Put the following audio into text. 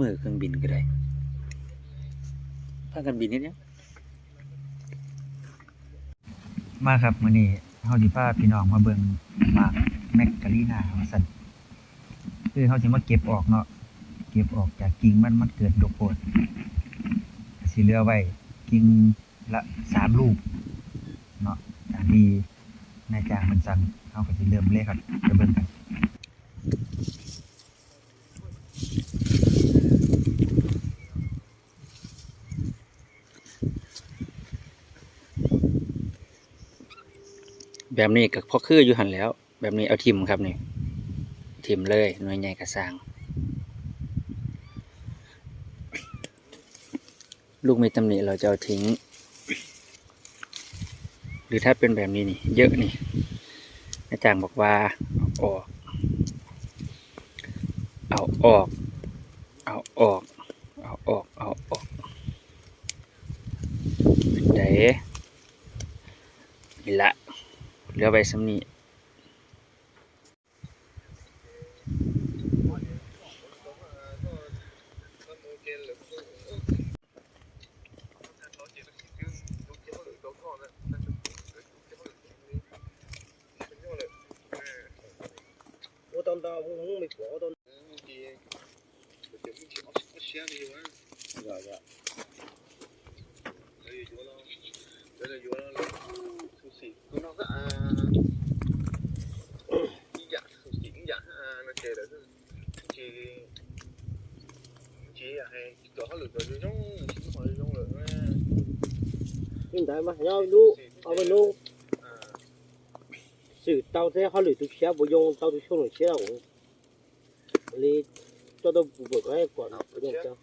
มือเครื่องบินก็ได้พากันบินนิดเดียมาครับมื้อนี้เฮาสิพาพี่น้องมาเบิ่งหมากแมกกาลีนาว่าซั่นคือเฮาสิมาเก็บออกเนาะเก็บออกจากกิ่งมันมันเกิดดกโพดสิเหลือไว้กิ่งละสามลูกเนาะตามที่นายจ้างมันสั่งเฮาก็สิเริ่มเลยครับไปเบิ่งกัน แบบนี้ก็พอคืออยู่หันแล้ว แบบนี้เอาทิมครับนี่ทิมเลยหน่วยใหญ่กระสาง ลูกมีตำหนิเราจะเอาทิ้ง หรือถ้าเป็นแบบนี้นี่ เยอะนี่อาจารย์บอกว่าเอาออก เอาออก เอาออก เอาออกเด๋นี่ละ เหลือไว้สำนี้对呀，对呀。 หลุดไปย่องไยองเลยแม่ยิ่งได้มาย่อลูเอาไปลูสื่อเตาเสียเขาหลุดทุกเช้าไปยงเตาทุกช่วงหนึ่เช้าเลยตัวตัวบุบเบิกให้ก่อนไปยงเจ้า